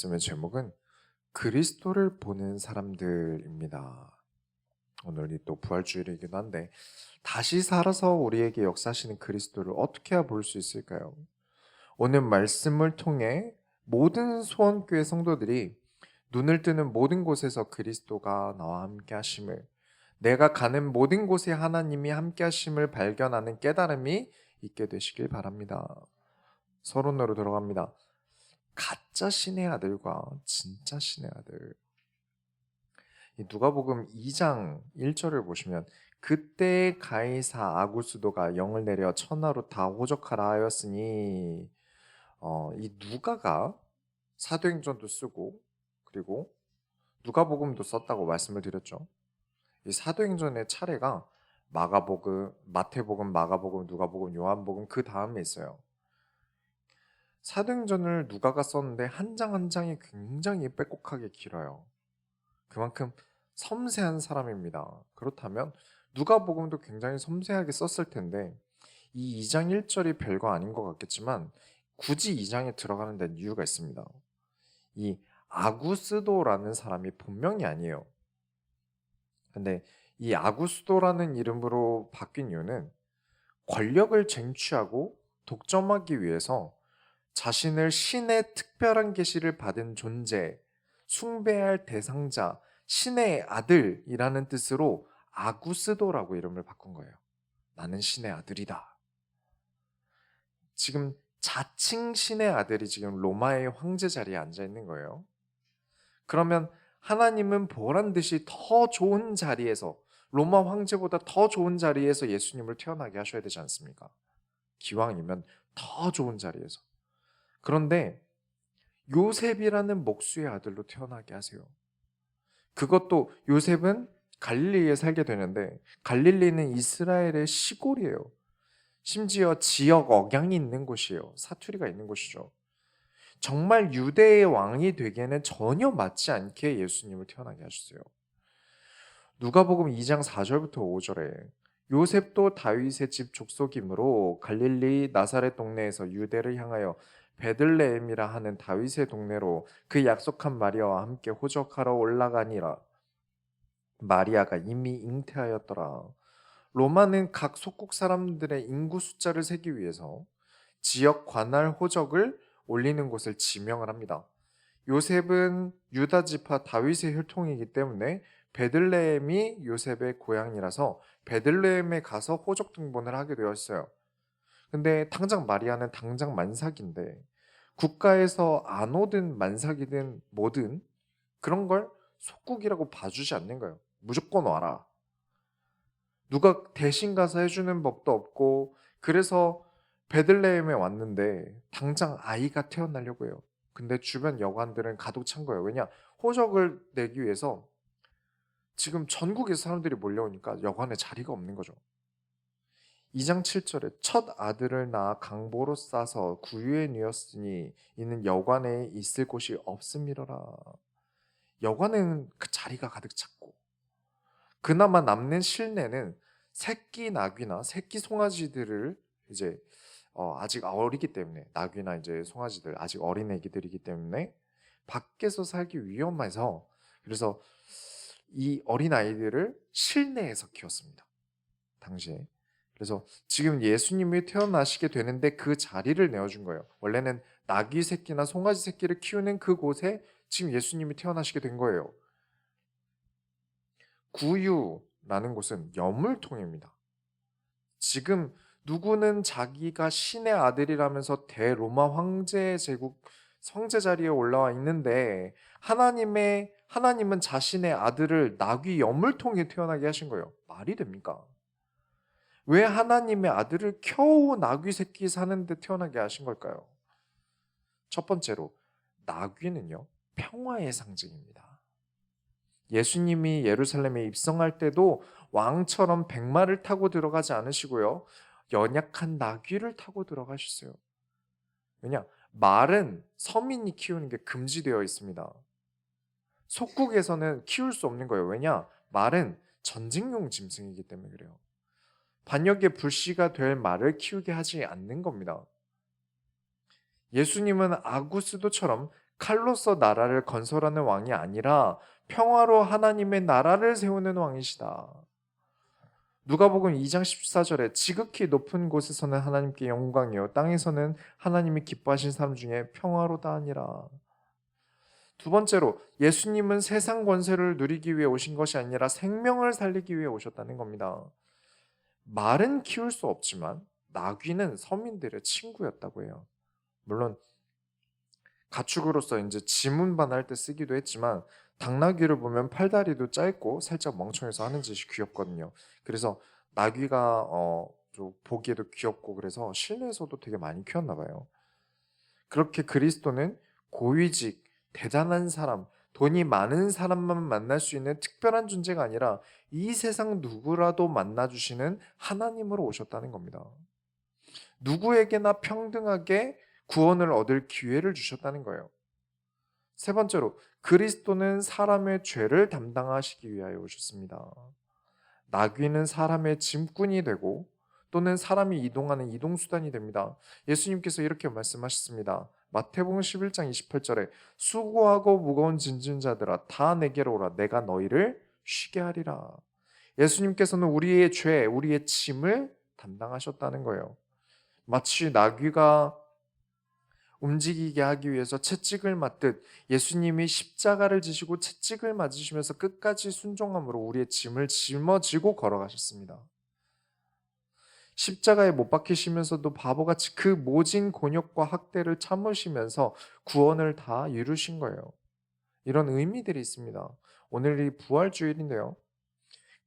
말씀의 제목은 그리스도를 보는 사람들입니다. 오늘이 또 부활주일이기도 한데 다시 살아서 우리에게 역사하시는 그리스도를 어떻게 해야 볼 수 있을까요? 오늘 말씀을 통해 모든 소원교회 성도들이 눈을 뜨는 모든 곳에서 그리스도가 나와 함께 하심을 내가 가는 모든 곳에 하나님이 함께 하심을 발견하는 깨달음이 있게 되시길 바랍니다. 서론으로 들어갑니다. 가짜 신의 아들과 진짜 신의 아들. 이 누가복음 2장 1절을 보시면 그때 가이사 아구스도가 영을 내려 천하로 다 호적하라 하였으니 어, 이 누가가 사도행전도 쓰고 그리고 누가복음도 썼다고 말씀을 드렸죠. 이 사도행전의 차례가 마가복음, 마태복음, 마가복음, 누가복음, 요한복음 그 다음에 있어요. 사도행전을 누가가 썼는데 한장한 장이 굉장히 빼곡하게 길어요. 그만큼 섬세한 사람입니다. 그렇다면 누가복음도 굉장히 섬세하게 썼을 텐데 이 2장 1절이 별거 아닌 것 같겠지만 굳이 2장에 들어가는 데는 이유가 있습니다. 이 아구스도라는 사람이 본명이 아니에요. 근데 이 아구스도라는 이름으로 바뀐 이유는 권력을 쟁취하고 독점하기 위해서 자신을 신의 특별한 계시를 받은 존재, 숭배할 대상자, 신의 아들이라는 뜻으로 아구스도라고 이름을 바꾼 거예요. 나는 신의 아들이다. 지금 자칭 신의 아들이 지금 로마의 황제 자리에 앉아 있는 거예요. 그러면 하나님은 보란 듯이 더 좋은 자리에서 로마 황제보다 더 좋은 자리에서 예수님을 태어나게 하셔야 되지 않습니까? 기왕이면 더 좋은 자리에서. 그런데 요셉이라는 목수의 아들로 태어나게 하세요. 그것도 요셉은 갈릴리에 살게 되는데 갈릴리는 이스라엘의 시골이에요. 심지어 지역 억양이 있는 곳이에요. 사투리가 있는 곳이죠. 정말 유대의 왕이 되기에는 전혀 맞지 않게 예수님을 태어나게 하셨어요. 누가복음 2장 4절부터 5절에 요셉도 다윗의 집 족속이므로 갈릴리 나사렛 동네에서 유대를 향하여 베들레헴이라 하는 다윗의 동네로 그 약속한 마리아와 함께 호적하러 올라가니라. 마리아가 이미 잉태하였더라. 로마는 각 속국 사람들의 인구 숫자를 세기 위해서 지역 관할 호적을 올리는 곳을 지명을 합니다. 요셉은 유다 지파 다윗의 혈통이기 때문에 베들레헴이 요셉의 고향이라서 베들레헴에 가서 호적 등본을 하게 되었어요. 근데 당장 마리아는 당장 만삭인데 국가에서 안 오든 만삭이든 뭐든 그런 걸 속국이라고 봐주지 않는 거예요. 무조건 와라. 누가 대신 가서 해주는 법도 없고 그래서 베들레헴에 왔는데 당장 아이가 태어나려고 해요. 근데 주변 여관들은 가득 찬 거예요. 왜냐? 호적을 내기 위해서 지금 전국에서 사람들이 몰려오니까 여관에 자리가 없는 거죠. 2장 7절에 첫 아들을 낳아 강보로 싸서 구유에 누었으니 이는 여관에 있을 곳이 없음이러라. 여관에는 그 자리가 가득 찼고 그나마 남는 실내는 새끼 나귀나 새끼 송아지들을 이제 어, 아직 어리기 때문에 나귀나 이제 송아지들 아직 어린 애기들이기 때문에 밖에서 살기 위험해서 그래서 이 어린 아이들을 실내에서 키웠습니다. 당시에 그래서 지금 예수님이 태어나시게 되는데 그 자리를 내어준 거예요. 원래는 나귀 새끼나 송아지 새끼를 키우는 그곳에 지금 예수님이 태어나시게 된 거예요. 구유라는 곳은 여물통입니다. 지금 누구는 자기가 신의 아들이라면서 대로마 황제 제국 성제 자리에 올라와 있는데 하나님의 하나님은 자신의 아들을 나귀 여물통에 태어나게 하신 거예요. 말이 됩니까? 왜 하나님의 아들을 겨우 나귀 새끼 사는데 태어나게 하신 걸까요? 첫 번째로 나귀는요 평화의 상징입니다. 예수님이 예루살렘에 입성할 때도 왕처럼 백마를 타고 들어가지 않으시고요 연약한 나귀를 타고 들어가셨어요. 왜냐 말은 서민이 키우는 게 금지되어 있습니다. 속국에서는 키울 수 없는 거예요. 왜냐 말은 전쟁용 짐승이기 때문에 그래요. 반역의 불씨가 될 말을 키우게 하지 않는 겁니다. 예수님은 아구스도처럼 칼로서 나라를 건설하는 왕이 아니라 평화로 하나님의 나라를 세우는 왕이시다. 누가복음 2장 14절에 지극히 높은 곳에서는 하나님께 영광이요 땅에서는 하나님이 기뻐하신 사람 중에 평화로다 하니라. 두 번째로 예수님은 세상 권세를 누리기 위해 오신 것이 아니라 생명을 살리기 위해 오셨다는 겁니다. 말은 키울 수 없지만 나귀는 서민들의 친구였다고 해요. 물론 가축으로서 이제 지문반 할 때 쓰기도 했지만 당나귀를 보면 팔다리도 짧고 살짝 멍청해서 하는 짓이 귀엽거든요. 그래서 나귀가 어, 좀 보기에도 귀엽고 그래서 실내에서도 되게 많이 키웠나 봐요. 그렇게 그리스도는 고위직, 대단한 사람, 돈이 많은 사람만 만날 수 있는 특별한 존재가 아니라 이 세상 누구라도 만나주시는 하나님으로 오셨다는 겁니다. 누구에게나 평등하게 구원을 얻을 기회를 주셨다는 거예요. 세 번째로 그리스도는 사람의 죄를 담당하시기 위하여 오셨습니다. 나귀는 사람의 짐꾼이 되고 또는 사람이 이동하는 이동 수단이 됩니다. 예수님께서 이렇게 말씀하셨습니다. 마태복음 11장 28절에 수고하고 무거운 짐진 자들아 다 내게로 오라 내가 너희를 쉬게 하리라. 예수님께서는 우리의 죄, 우리의 짐을 담당하셨다는 거예요. 마치 나귀가 움직이게 하기 위해서 채찍을 맞듯 예수님이 십자가를 지시고 채찍을 맞으시면서 끝까지 순종함으로 우리의 짐을 짊어지고 걸어가셨습니다. 십자가에 못 박히시면서도 바보같이 그 모진 곤욕과 학대를 참으시면서 구원을 다 이루신 거예요. 이런 의미들이 있습니다. 오늘이 부활주일인데요.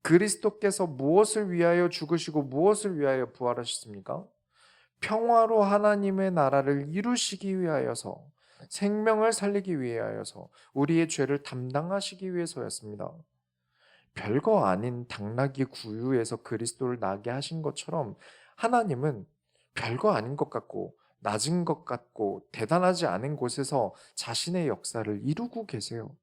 그리스도께서 무엇을 위하여 죽으시고 무엇을 위하여 부활하셨습니까? 평화로 하나님의 나라를 이루시기 위하여서 생명을 살리기 위하여서 우리의 죄를 담당하시기 위해서였습니다. 별거 아닌 당나귀 구유에서 그리스도를 나게 하신 것처럼 하나님은 별거 아닌 것 같고 낮은 것 같고 대단하지 않은 곳에서 자신의 역사를 이루고 계세요.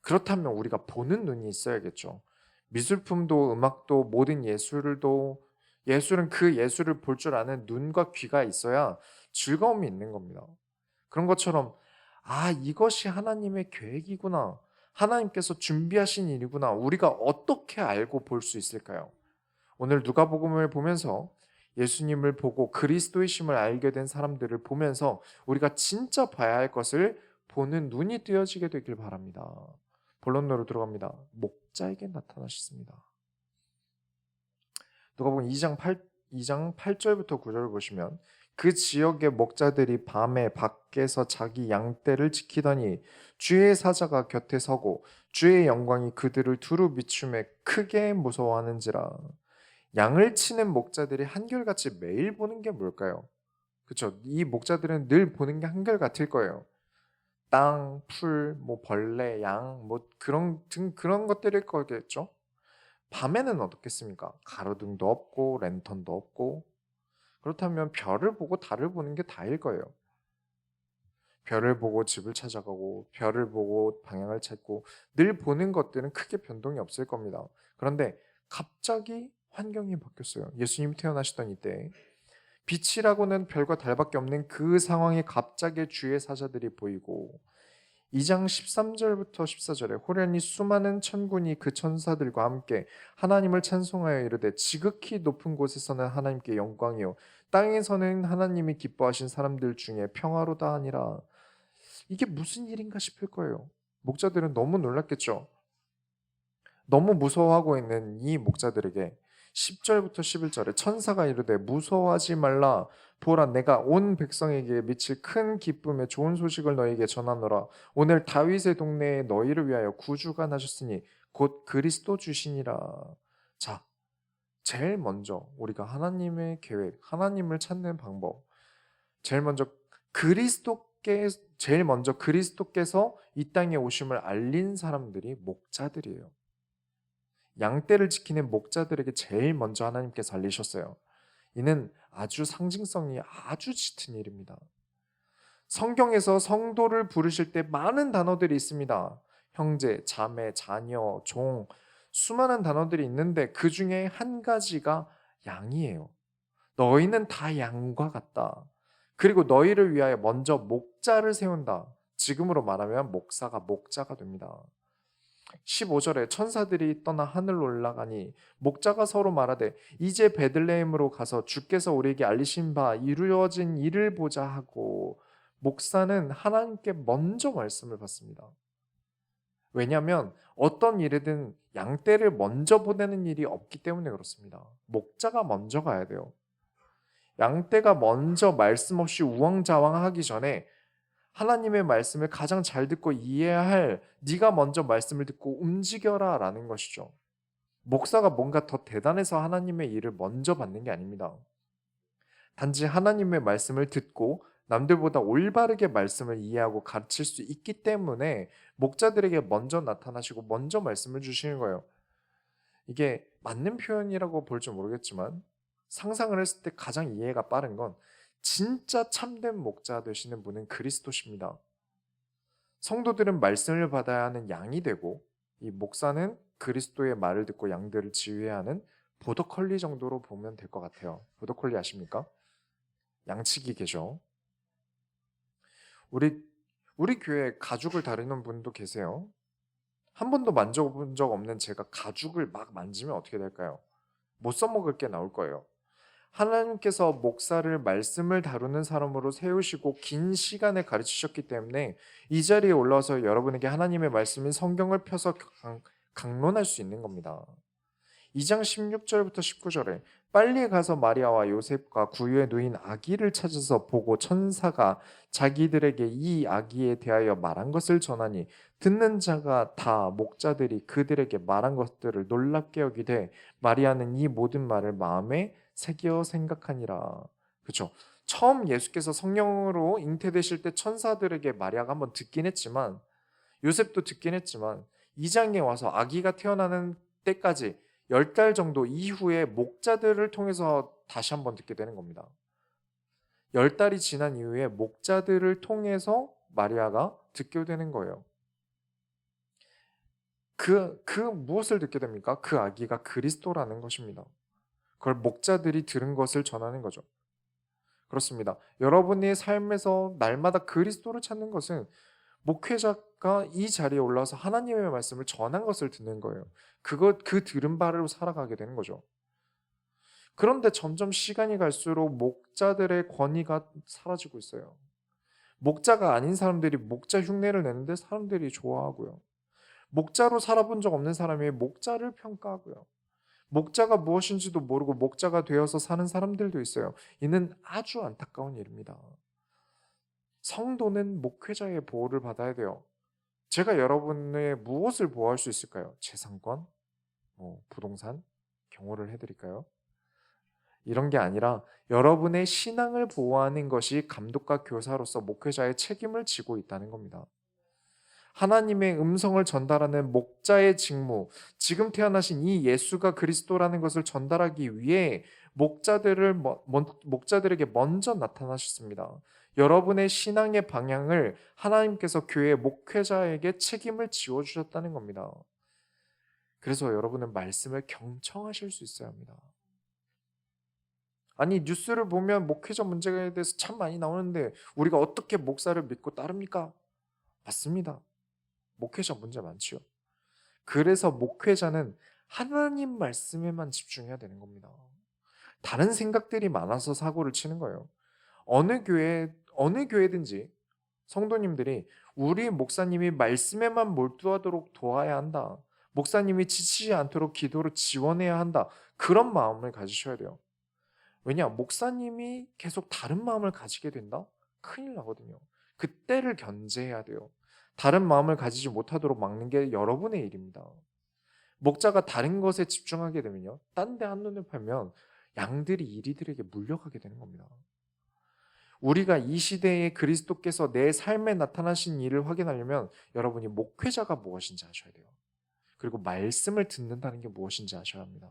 그렇다면 우리가 보는 눈이 있어야겠죠. 미술품도 음악도 모든 예술도 예술은 그 예술을 볼 줄 아는 눈과 귀가 있어야 즐거움이 있는 겁니다. 그런 것처럼 아 이것이 하나님의 계획이구나. 하나님께서 준비하신 일이구나. 우리가 어떻게 알고 볼 수 있을까요? 오늘 누가복음을 보면서 예수님을 보고 그리스도의 심을 알게 된 사람들을 보면서 우리가 진짜 봐야 할 것을 보는 눈이 뜨여지게 되길 바랍니다. 본론으로 들어갑니다. 목자에게 나타나셨습니다. 누가복음 2장 8 2장 8절부터 9절을 보시면 그 지역의 목자들이 밤에 밖에서 자기 양떼를 지키더니 주의 사자가 곁에 서고 주의 영광이 그들을 두루 비춤에 크게 무서워하는지라 양을 치는 목자들이 한결같이 매일 보는 게 뭘까요? 그렇죠. 이 목자들은 늘 보는 게 한결같을 거예요. 땅, 풀, 뭐 벌레, 양, 뭐 그런 등 그런 것들일 거겠죠. 밤에는 어떻겠습니까? 가로등도 없고 랜턴도 없고 그렇다면 별을 보고 달을 보는 게 다일 거예요. 별을 보고 집을 찾아가고 별을 보고 방향을 찾고 늘 보는 것들은 크게 변동이 없을 겁니다. 그런데 갑자기 환경이 바뀌었어요. 예수님이 태어나시던 이때 빛이라고는 별과 달밖에 없는 그 상황에 갑자기 주의 사자들이 보이고 2장 13절부터 14절에 호련히 수많은 천군이 그 천사들과 함께 하나님을 찬송하여 이르되 지극히 높은 곳에서는 하나님께 영광이요 땅에서는 하나님이 기뻐하신 사람들 중에 평화로다 하니라 이게 무슨 일인가 싶을 거예요. 목자들은 너무 놀랐겠죠. 너무 무서워하고 있는 이 목자들에게 10절부터 11절에 천사가 이르되 무서워하지 말라 보라 내가 온 백성에게 미칠 큰 기쁨의 좋은 소식을 너에게 전하노라 오늘 다윗의 동네에 너희를 위하여 구주가 나셨으니 곧 그리스도 주시니라 자 제일 먼저 우리가 하나님의 계획 하나님을 찾는 방법 제일 먼저 그리스도께 제일 먼저 그리스도께서 이 땅에 오심을 알린 사람들이 목자들이에요 양떼를 지키는 목자들에게 제일 먼저 하나님께서 알리셨어요. 이는 아주 상징성이 아주 짙은 일입니다. 성경에서 성도를 부르실 때 많은 단어들이 있습니다. 형제, 자매, 자녀, 종, 수많은 단어들이 있는데 그 중에 한 가지가 양이에요. 너희는 다 양과 같다. 그리고 너희를 위하여 먼저 목자를 세운다. 지금으로 말하면 목사가 목자가 됩니다. 15절에 천사들이 떠나 하늘로 올라가니 목자가 서로 말하되 이제 베들레헴으로 가서 주께서 우리에게 알리신 바 이루어진 일을 보자 하고 목사는 하나님께 먼저 말씀을 받습니다. 왜냐하면 어떤 일이든 양떼를 먼저 보내는 일이 없기 때문에 그렇습니다. 목자가 먼저 가야 돼요. 양떼가 먼저 말씀 없이 우왕좌왕하기 전에 하나님의 말씀을 가장 잘 듣고 이해해야 할 네가 먼저 말씀을 듣고 움직여라라는 것이죠. 목사가 뭔가 더 대단해서 하나님의 일을 먼저 받는 게 아닙니다. 단지 하나님의 말씀을 듣고 남들보다 올바르게 말씀을 이해하고 가르칠 수 있기 때문에 목자들에게 먼저 나타나시고 먼저 말씀을 주시는 거예요. 이게 맞는 표현이라고 볼지 모르겠지만 상상을 했을 때 가장 이해가 빠른 건 진짜 참된 목자 되시는 분은 그리스도십니다. 성도들은 말씀을 받아야 하는 양이 되고 이 목사는 그리스도의 말을 듣고 양들을 지휘하는 보더컬리 정도로 보면 될 것 같아요. 보더컬리 아십니까? 양치기 계죠. 우리 우리 교회 가죽을 다루는 분도 계세요. 한 번도 만져본 적 없는 제가 가죽을 막 만지면 어떻게 될까요? 못 써먹을 게 나올 거예요. 하나님께서 목사를 말씀을 다루는 사람으로 세우시고 긴 시간에 가르치셨기 때문에 이 자리에 올라와서 여러분에게 하나님의 말씀인 성경을 펴서 강, 강론할 수 있는 겁니다. 2장 16절부터 19절에 빨리 가서 마리아와 요셉과 구유에 누인 아기를 찾아서 보고 천사가 자기들에게 이 아기에 대하여 말한 것을 전하니 듣는 자가 다 목자들이 그들에게 말한 것들을 놀랍게 여기되 마리아는 이 모든 말을 마음에 새겨 생각하니라. 그렇죠. 처음 예수께서 성령으로 잉태되실 때 천사들에게 마리아가 한번 듣긴 했지만 요셉도 듣긴 했지만 이 장에 와서 아기가 태어나는 때까지 열 달 정도 이후에 목자들을 통해서 다시 한번 듣게 되는 겁니다. 열 달이 지난 이후에 목자들을 통해서 마리아가 듣게 되는 거예요. 그, 그 무엇을 듣게 됩니까? 그 아기가 그리스도라는 것입니다. 그걸 목자들이 들은 것을 전하는 거죠. 그렇습니다. 여러분의 삶에서 날마다 그리스도를 찾는 것은 목회자가 이 자리에 올라와서 하나님의 말씀을 전한 것을 듣는 거예요. 그것 그 들은 바로 살아가게 되는 거죠. 그런데 점점 시간이 갈수록 목자들의 권위가 사라지고 있어요. 목자가 아닌 사람들이 목자 흉내를 내는데 사람들이 좋아하고요. 목자로 살아본 적 없는 사람이 목자를 평가하고요. 목자가 무엇인지도 모르고 목자가 되어서 사는 사람들도 있어요. 이는 아주 안타까운 일입니다. 성도는 목회자의 보호를 받아야 돼요. 제가 여러분의 무엇을 보호할 수 있을까요? 재산권? 뭐 부동산? 경호를 해드릴까요? 이런 게 아니라 여러분의 신앙을 보호하는 것이 감독과 교사로서 목회자의 책임을 지고 있다는 겁니다. 하나님의 음성을 전달하는 목자의 직무, 지금 태어나신 이 예수가 그리스도라는 것을 전달하기 위해 목자들을 목자들에게 먼저 나타나셨습니다. 여러분의 신앙의 방향을 하나님께서 교회 목회자에게 책임을 지워 주셨다는 겁니다. 그래서 여러분은 말씀을 경청하실 수 있어야 합니다. 아니 뉴스를 보면 목회자 문제에 대해서 참 많이 나오는데 우리가 어떻게 목사를 믿고 따릅니까? 맞습니다. 목회자 문제 많지요. 그래서 목회자는 하나님 말씀에만 집중해야 되는 겁니다. 다른 생각들이 많아서 사고를 치는 거예요. 어느 교회 어느 교회든지 성도님들이 우리 목사님이 말씀에만 몰두하도록 도와야 한다. 목사님이 지치지 않도록 기도로 지원해야 한다. 그런 마음을 가지셔야 돼요. 왜냐? 목사님이 계속 다른 마음을 가지게 된다? 큰일 나거든요. 그때를 견제해야 돼요. 다른 마음을 가지지 못하도록 막는 게 여러분의 일입니다. 목자가 다른 것에 집중하게 되면요. 딴 데 한눈을 팔면 양들이 이리들에게 물려가게 되는 겁니다. 우리가 이 시대에 그리스도께서 내 삶에 나타나신 일을 확인하려면 여러분이 목회자가 무엇인지 아셔야 돼요. 그리고 말씀을 듣는다는 게 무엇인지 아셔야 합니다.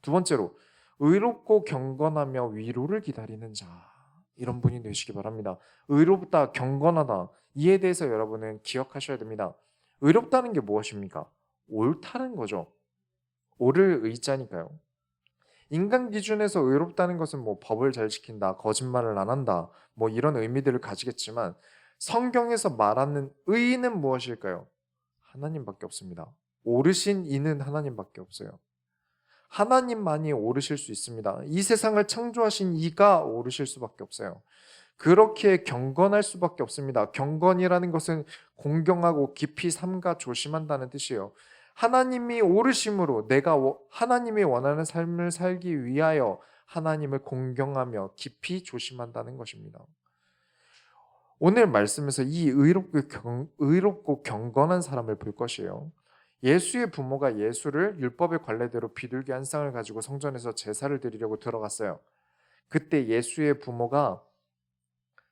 두 번째로 의롭고 경건하며 위로를 기다리는 자 이런 분이 되시기 바랍니다. 의롭다, 경건하다 이에 대해서 여러분은 기억하셔야 됩니다. 의롭다는 게 무엇입니까? 옳다는 거죠. 옳을 의자니까요. 인간 기준에서 의롭다는 것은 뭐 법을 잘 지킨다, 거짓말을 안 한다, 뭐 이런 의미들을 가지겠지만 성경에서 말하는 의인은 무엇일까요? 하나님밖에 없습니다. 오르신 이는 하나님밖에 없어요. 하나님만이 오르실 수 있습니다. 이 세상을 창조하신 이가 오르실 수밖에 없어요. 그렇게 경건할 수밖에 없습니다. 경건이라는 것은 공경하고 깊이 삼가 조심한다는 뜻이에요. 하나님이 오르심으로 내가 하나님이 원하는 삶을 살기 위하여 하나님을 공경하며 깊이 조심한다는 것입니다. 오늘 말씀에서 이 의롭고, 경, 의롭고 경건한 사람을 볼 것이에요. 예수의 부모가 예수를 율법의 관례대로 비둘기 한 쌍을 가지고 성전에서 제사를 드리려고 들어갔어요. 그때 예수의 부모가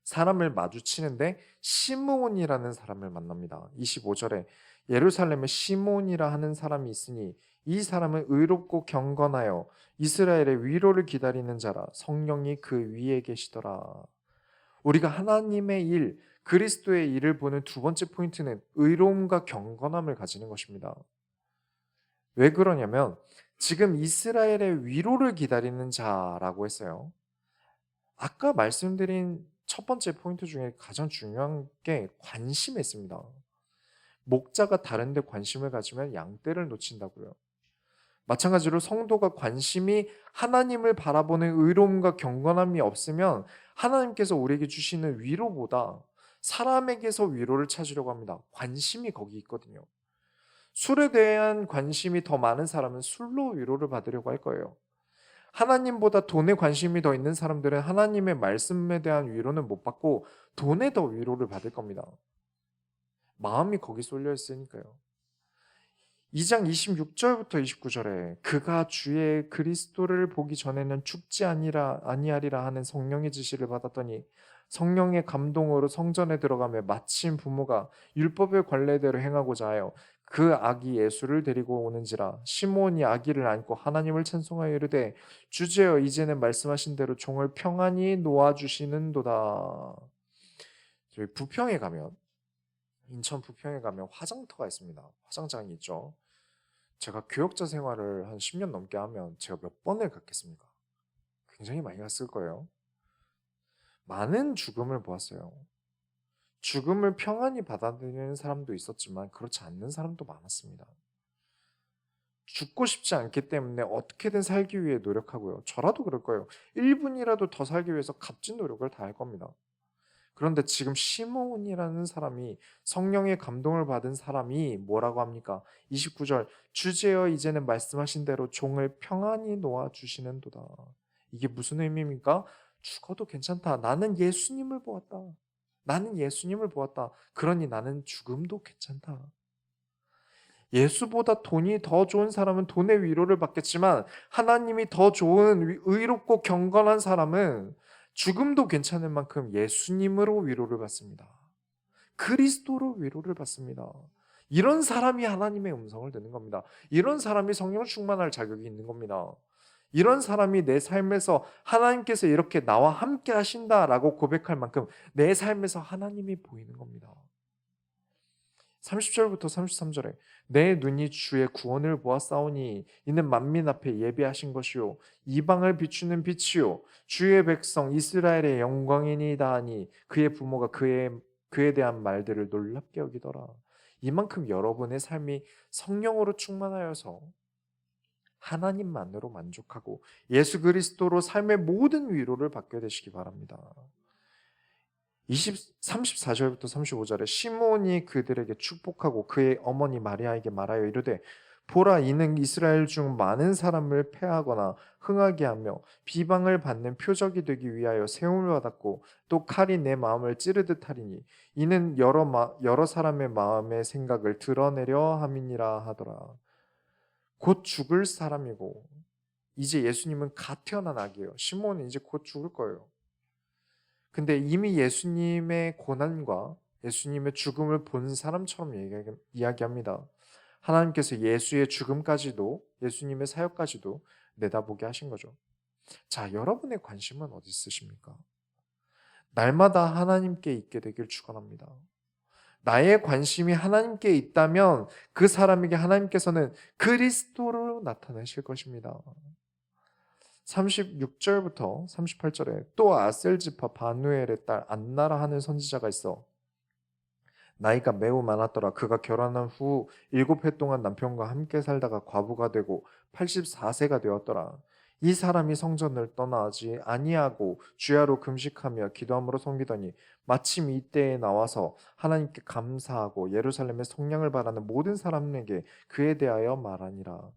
사람을 마주치는데 시므온이라는 사람을 만납니다. 25절에 예루살렘에 시몬이라 하는 사람이 있으니 이 사람은 의롭고 경건하여 이스라엘의 위로를 기다리는 자라 성령이 그 위에 계시더라. 우리가 하나님의 일, 그리스도의 일을 보는 두 번째 포인트는 의로움과 경건함을 가지는 것입니다. 왜 그러냐면 지금 이스라엘의 위로를 기다리는 자라고 했어요. 아까 말씀드린 첫 번째 포인트 중에 가장 중요한 게 관심에 있습니다. 목자가 다른데 관심을 가지면 양떼를 놓친다고요. 마찬가지로 성도가 관심이 하나님을 바라보는 의로움과 경건함이 없으면 하나님께서 우리에게 주시는 위로보다 사람에게서 위로를 찾으려고 합니다. 관심이 거기 있거든요. 술에 대한 관심이 더 많은 사람은 술로 위로를 받으려고 할 거예요. 하나님보다 돈에 관심이 더 있는 사람들은 하나님의 말씀에 대한 위로는 못 받고 돈에 더 위로를 받을 겁니다. 마음이 거기 쏠려 있으니까요. 2장 26절부터 29절에 그가 주의 그리스도를 보기 전에는 죽지 아니라 아니하리라 하는 성령의 지시를 받았더니 성령의 감동으로 성전에 들어가며 마침 부모가 율법의 관례대로 행하고자 하여 그 아기 예수를 데리고 오는지라 시몬이 아기를 안고 하나님을 찬송하여 이르되 주제여 이제는 말씀하신 대로 종을 평안히 놓아 주시는도다. 저희 부평에 가면 인천 부평에 가면 화장터가 있습니다. 화장장이 있죠. 제가 교역자 생활을 한 10년 넘게 하면 제가 몇 번을 갔겠습니까? 굉장히 많이 갔을 거예요. 많은 죽음을 보았어요. 죽음을 평안히 받아들이는 사람도 있었지만 그렇지 않는 사람도 많았습니다. 죽고 싶지 않기 때문에 어떻게든 살기 위해 노력하고요. 저라도 그럴 거예요. 1분이라도 더 살기 위해서 값진 노력을 다 할 겁니다. 그런데 지금 시몬이라는 사람이 성령의 감동을 받은 사람이 뭐라고 합니까? 29절 주제여 이제는 말씀하신 대로 종을 평안히 놓아 주시는도다. 이게 무슨 의미입니까? 죽어도 괜찮다. 나는 예수님을 보았다. 나는 예수님을 보았다. 그러니 나는 죽음도 괜찮다. 예수보다 돈이 더 좋은 사람은 돈의 위로를 받겠지만 하나님이 더 좋은 의롭고 경건한 사람은 죽음도 괜찮을 만큼 예수님으로 위로를 받습니다. 그리스도로 위로를 받습니다. 이런 사람이 하나님의 음성을 듣는 겁니다. 이런 사람이 성령 충만할 자격이 있는 겁니다. 이런 사람이 내 삶에서 하나님께서 이렇게 나와 함께 하신다라고 고백할 만큼 내 삶에서 하나님이 보이는 겁니다. 30절부터 33절에 내 눈이 주의 구원을 보았사오니 이는 만민 앞에 예비하신 것이요 이방을 비추는 빛이요 주의 백성 이스라엘의 영광이니이다 하니 그의 부모가 그의 그에 대한 말들을 놀랍게 여기더라. 이만큼 여러분의 삶이 성령으로 충만하여서 하나님만으로 만족하고 예수 그리스도로 삶의 모든 위로를 받게 되시기 바랍니다. 20, 34절부터 35절에 시몬이 그들에게 축복하고 그의 어머니 마리아에게 말하여 이르되 보라 이는 이스라엘 중 많은 사람을 패하거나 흥하게 하며 비방을 받는 표적이 되기 위하여 세움을 받았고 또 칼이 내 마음을 찌르듯 하리니 이는 여러 마, 여러 사람의 마음의 생각을 드러내려 함이니라 하더라. 곧 죽을 사람이고 이제 예수님은 갓 태어난 아기예요. 시몬은 이제 곧 죽을 거예요. 근데 이미 예수님의 고난과 예수님의 죽음을 본 사람처럼 이야기합니다. 하나님께서 예수의 죽음까지도 예수님의 사역까지도 내다보게 하신 거죠. 자, 여러분의 관심은 어디 있으십니까? 날마다 하나님께 있게 되길 축원합니다. 나의 관심이 하나님께 있다면 그 사람에게 하나님께서는 그리스도로 나타나실 것입니다. 36절부터 38절에 또 아셀지파 바누엘의 딸 안나라 하는 선지자가 있어 나이가 매우 많았더라. 그가 결혼한 후 일곱 해 동안 남편과 함께 살다가 과부가 되고 84세가 되었더라. 이 사람이 성전을 떠나지 아니하고 주야로 금식하며 기도함으로 섬기더니 마침 이때에 나와서 하나님께 감사하고 예루살렘의 성령을 바라는 모든 사람에게 그에 대하여 말하니라.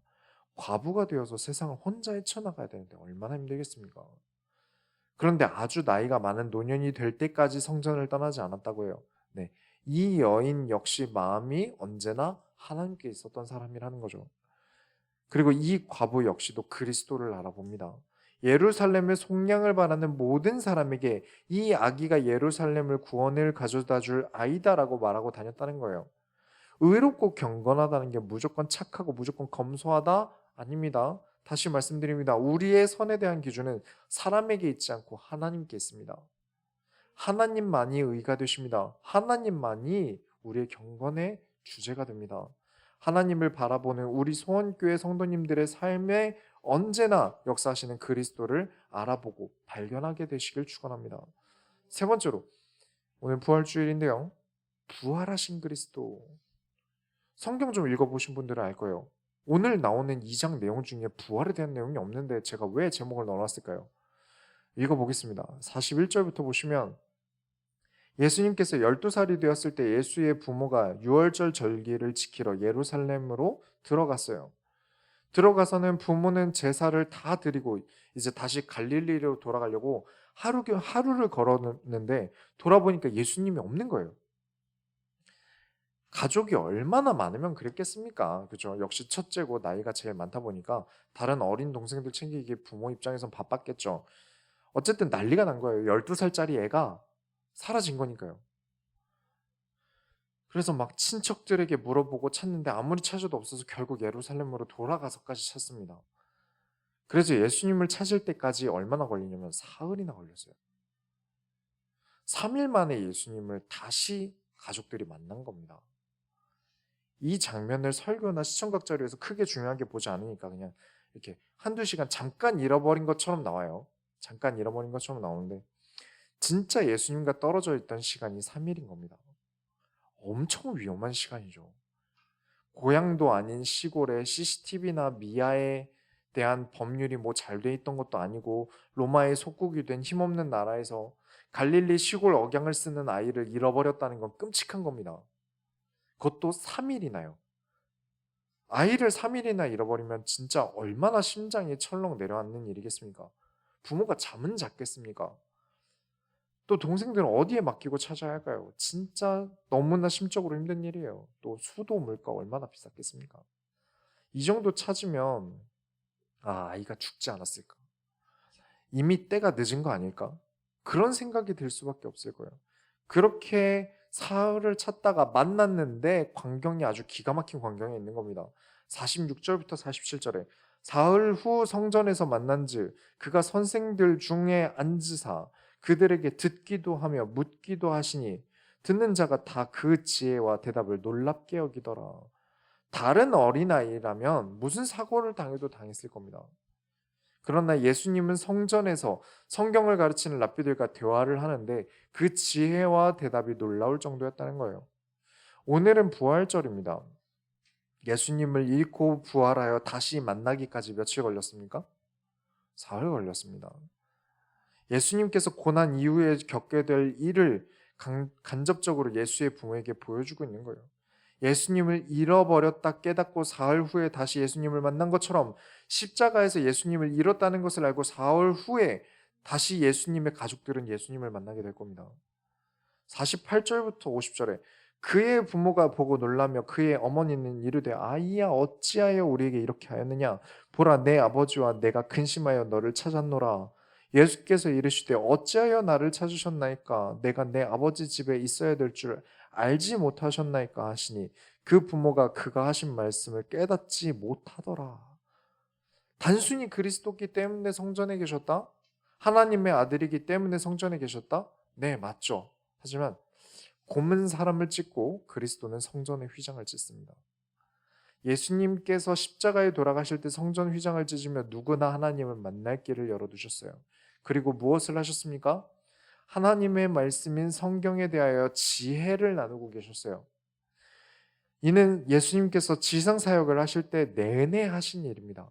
과부가 되어서 세상을 혼자 헤쳐나가야 되는데 얼마나 힘들겠습니까? 그런데 아주 나이가 많은 노년이 될 때까지 성전을 떠나지 않았다고 해요. 네. 이 여인 역시 마음이 언제나 하나님께 있었던 사람이라는 거죠. 그리고 이 과부 역시도 그리스도를 알아봅니다. 예루살렘의 속량을 바라는 모든 사람에게 이 아기가 예루살렘을 구원을 가져다 줄 아이다라고 말하고 다녔다는 거예요. 의롭고 경건하다는 게 무조건 착하고 무조건 검소하다 아닙니다. 다시 말씀드립니다. 우리의 선에 대한 기준은 사람에게 있지 않고 하나님께 있습니다. 하나님만이 의가 되십니다. 하나님만이 우리의 경건의 주제가 됩니다. 하나님을 바라보는 우리 소원교회 성도님들의 삶에 언제나 역사하시는 그리스도를 알아보고 발견하게 되시길 축원합니다. 세 번째로 오늘 부활주일인데요. 부활하신 그리스도. 성경 좀 읽어보신 분들은 알 거예요. 오늘 나오는 2장 내용 중에 부활에 대한 내용이 없는데 제가 왜 제목을 넣어놨을까요? 읽어보겠습니다. 41절부터 보시면 예수님께서 12살이 되었을 때 예수의 부모가 유월절 절기를 지키러 예루살렘으로 들어갔어요. 들어가서는 부모는 제사를 다 드리고 이제 다시 갈릴리로 돌아가려고 하루, 하루를 걸었는데 돌아보니까 예수님이 없는 거예요. 가족이 얼마나 많으면 그랬겠습니까? 그죠? 역시 첫째고 나이가 제일 많다 보니까 다른 어린 동생들 챙기기 부모 입장에선 바빴겠죠. 어쨌든 난리가 난 거예요. 12살짜리 애가 사라진 거니까요. 그래서 막 친척들에게 물어보고 찾는데 아무리 찾아도 없어서 결국 예루살렘으로 돌아가서까지 찾습니다. 그래서 예수님을 찾을 때까지 얼마나 걸리냐면 사흘이나 걸렸어요. 3일 만에 예수님을 다시 가족들이 만난 겁니다. 이 장면을 설교나 시청각 자료에서 크게 중요하게 보지 않으니까 그냥 이렇게 한두 시간 잠깐 잃어버린 것처럼 나와요. 잠깐 잃어버린 것처럼 나오는데 진짜 예수님과 떨어져 있던 시간이 3일인 겁니다. 엄청 위험한 시간이죠. 고향도 아닌 시골에 CCTV나 미아에 대한 법률이 뭐 잘 돼 있던 것도 아니고 로마의 속국이 된 힘없는 나라에서 갈릴리 시골 억양을 쓰는 아이를 잃어버렸다는 건 끔찍한 겁니다. 그것도 3일이나요. 아이를 3일이나 잃어버리면 진짜 얼마나 심장이 철렁 내려앉는 일이겠습니까? 부모가 잠은 잤겠습니까? 또 동생들은 어디에 맡기고 찾아야 할까요? 진짜 너무나 심적으로 힘든 일이에요. 또 수도 물가 얼마나 비쌌겠습니까? 이 정도 찾으면 아, 아이가 죽지 않았을까? 이미 때가 늦은 거 아닐까? 그런 생각이 들 수밖에 없을 거예요. 그렇게 사흘을 찾다가 만났는데 광경이 아주 기가 막힌 광경에 있는 겁니다. 46절부터 47절에 사흘 후 성전에서 만난즉 그가 선생들 중에 앉으사 그들에게 듣기도 하며 묻기도 하시니 듣는 자가 다 그 지혜와 대답을 놀랍게 여기더라. 다른 어린아이라면 무슨 사고를 당해도 당했을 겁니다. 그러나 예수님은 성전에서 성경을 가르치는 랍비들과 대화를 하는데 그 지혜와 대답이 놀라울 정도였다는 거예요. 오늘은 부활절입니다. 예수님을 잃고 부활하여 다시 만나기까지 며칠 걸렸습니까? 사흘 걸렸습니다. 예수님께서 고난 이후에 겪게 될 일을 간접적으로 예수의 부모에게 보여주고 있는 거예요. 예수님을 잃어버렸다 깨닫고 사흘 후에 다시 예수님을 만난 것처럼 십자가에서 예수님을 잃었다는 것을 알고 사흘 후에 다시 예수님의 가족들은 예수님을 만나게 될 겁니다. 48절부터 50절에 그의 부모가 보고 놀라며 그의 어머니는 이르되 아이야 어찌하여 우리에게 이렇게 하였느냐? 보라 내 아버지와 내가 근심하여 너를 찾았노라. 예수께서 이르시되 어찌하여 나를 찾으셨나이까? 내가 내 아버지 집에 있어야 될 줄 알지 못하셨나이까 하시니 그 부모가 그가 하신 말씀을 깨닫지 못하더라. 단순히 그리스도기 때문에 성전에 계셨다? 하나님의 아들이기 때문에 성전에 계셨다? 네, 맞죠. 하지만 곰은 사람을 찢고 그리스도는 성전의 휘장을 찢습니다. 예수님께서 십자가에 돌아가실 때 성전 휘장을 찢으며 누구나 하나님을 만날 길을 열어두셨어요. 그리고 무엇을 하셨습니까? 하나님의 말씀인 성경에 대하여 지혜를 나누고 계셨어요. 이는 예수님께서 지상 사역을 하실 때 내내 하신 일입니다.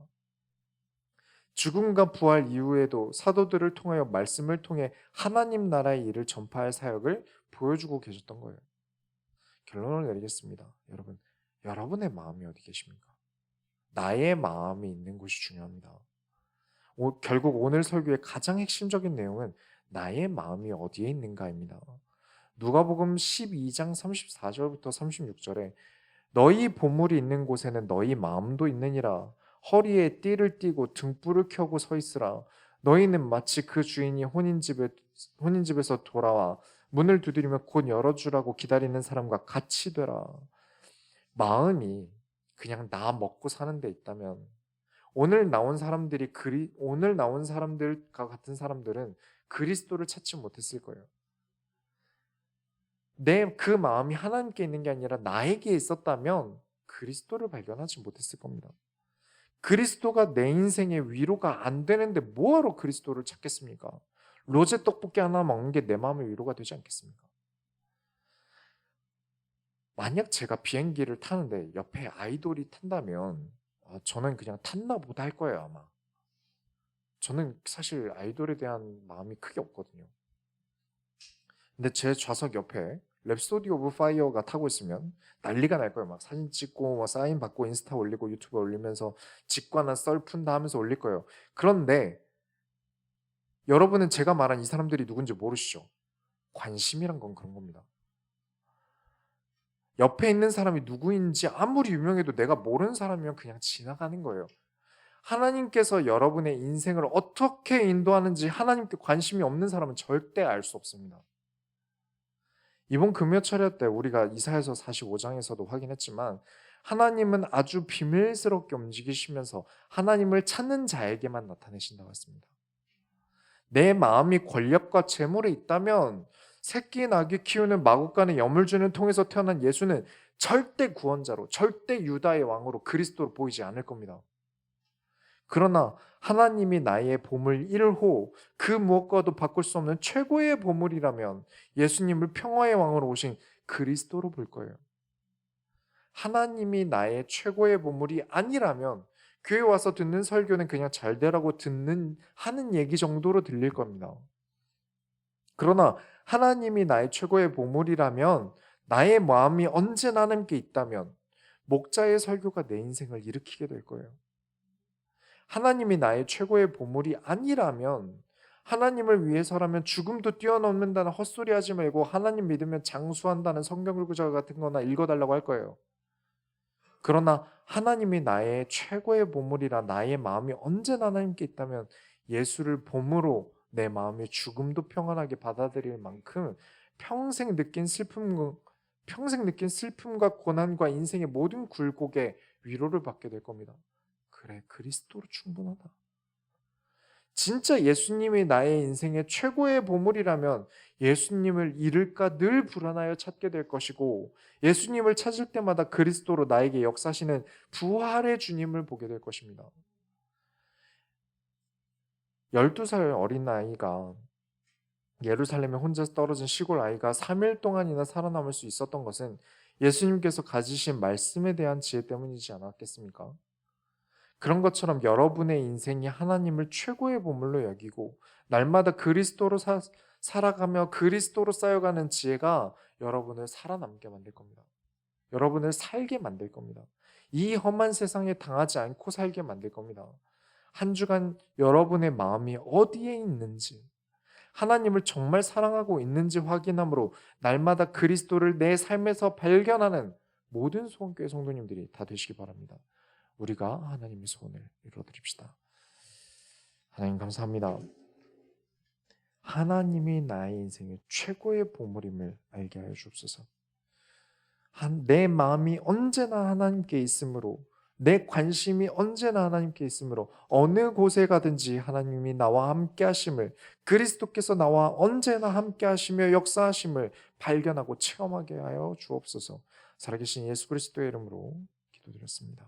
죽음과 부활 이후에도 사도들을 통하여 말씀을 통해 하나님 나라의 일을 전파할 사역을 보여주고 계셨던 거예요. 결론을 내리겠습니다. 여러분, 여러분의 마음이 어디 계십니까? 나의 마음이 있는 곳이 중요합니다. 오, 결국 오늘 설교의 가장 핵심적인 내용은 나의 마음이 어디에 있는가입니다. 누가복음 12장 34절부터 36절에 너희 보물이 있는 곳에는 너희 마음도 있느니라 허리에 띠를 띠고 등불을 켜고 서 있으라 너희는 마치 그 주인이 혼인집에 혼인집에서 돌아와 문을 두드리며 곧 열어주라고 기다리는 사람과 같이 되라. 마음이 그냥 나 먹고 사는 데 있다면 오늘 나온 사람들이 그리 오늘 나온 사람들과 같은 사람들은 그리스도를 찾지 못했을 거예요. 내 그 마음이 하나님께 있는 게 아니라 나에게 있었다면 그리스도를 발견하지 못했을 겁니다. 그리스도가 내 인생의 위로가 안 되는데 뭐하러 그리스도를 찾겠습니까? 로제 떡볶이 하나 먹는 게 내 마음의 위로가 되지 않겠습니까? 만약 제가 비행기를 타는데 옆에 아이돌이 탄다면 아, 저는 그냥 탔나 보다 할 거예요 아마. 저는 사실 아이돌에 대한 마음이 크게 없거든요. 근데 제 좌석 옆에 랩소디 오브 파이어가 타고 있으면 난리가 날 거예요. 막 사진 찍고 뭐 사인 받고 인스타 올리고 유튜브 올리면서 직관한 썰 푼다 하면서 올릴 거예요. 그런데 여러분은 제가 말한 이 사람들이 누군지 모르시죠? 관심이란 건 그런 겁니다. 옆에 있는 사람이 누구인지 아무리 유명해도 내가 모르는 사람이면 그냥 지나가는 거예요. 하나님께서 여러분의 인생을 어떻게 인도하는지 하나님께 관심이 없는 사람은 절대 알 수 없습니다. 이번 금요 철야 때 우리가 이사에서 45장에서도 확인했지만 하나님은 아주 비밀스럽게 움직이시면서 하나님을 찾는 자에게만 나타내신다고 했습니다. 내 마음이 권력과 재물에 있다면 새끼 나귀 키우는 마국간의 여물주는 통해서 태어난 예수는 절대 구원자로 절대 유다의 왕으로 그리스도로 보이지 않을 겁니다. 그러나 하나님이 나의 보물 1호 그 무엇과도 바꿀 수 없는 최고의 보물이라면 예수님을 평화의 왕으로 오신 그리스도로 볼 거예요. 하나님이 나의 최고의 보물이 아니라면 교회 와서 듣는 설교는 그냥 잘 되라고 듣는 하는 얘기 정도로 들릴 겁니다. 그러나 하나님이 나의 최고의 보물이라면 나의 마음이 언제나 하나님께 있다면 목자의 설교가 내 인생을 일으키게 될 거예요. 하나님이 나의 최고의 보물이 아니라면 하나님을 위해서라면 죽음도 뛰어넘는다는 헛소리 하지 말고 하나님 믿으면 장수한다는 성경 구절 같은 거나 읽어달라고 할 거예요. 그러나 하나님이 나의 최고의 보물이라 나의 마음이 언제나 하나님께 있다면 예수를 봄으로 내 마음의 죽음도 평안하게 받아들일 만큼 평생 느낀 슬픔, 평생 느낀 슬픔과 고난과 인생의 모든 굴곡에 위로를 받게 될 겁니다. 그래, 그리스도로 충분하다. 진짜 예수님이 나의 인생의 최고의 보물이라면 예수님을 잃을까 늘 불안하여 찾게 될 것이고 예수님을 찾을 때마다 그리스도로 나에게 역사하시는 부활의 주님을 보게 될 것입니다. 12살 어린 아이가 예루살렘에 혼자 떨어진 시골 아이가 3일 동안이나 살아남을 수 있었던 것은 예수님께서 가지신 말씀에 대한 지혜 때문이지 않았겠습니까? 그런 것처럼 여러분의 인생이 하나님을 최고의 보물로 여기고 날마다 그리스도로 사, 살아가며 그리스도로 쌓여가는 지혜가 여러분을 살아남게 만들 겁니다. 여러분을 살게 만들 겁니다. 이 험한 세상에 당하지 않고 살게 만들 겁니다. 한 주간 여러분의 마음이 어디에 있는지, 하나님을 정말 사랑하고 있는지 확인함으로 날마다 그리스도를 내 삶에서 발견하는 모든 소원교회 성도님들이 다 되시기 바랍니다. 우리가 하나님의 소원을 이루어드립시다. 하나님 감사합니다. 하나님이 나의 인생의 최고의 보물임을 알게 하여 주옵소서. 내 마음이 언제나 하나님께 있으므로 내 관심이 언제나 하나님께 있으므로 어느 곳에 가든지 하나님이 나와 함께 하심을 그리스도께서 나와 언제나 함께 하시며 역사하심을 발견하고 체험하게 하여 주옵소서. 살아계신 예수 그리스도의 이름으로 기도드렸습니다.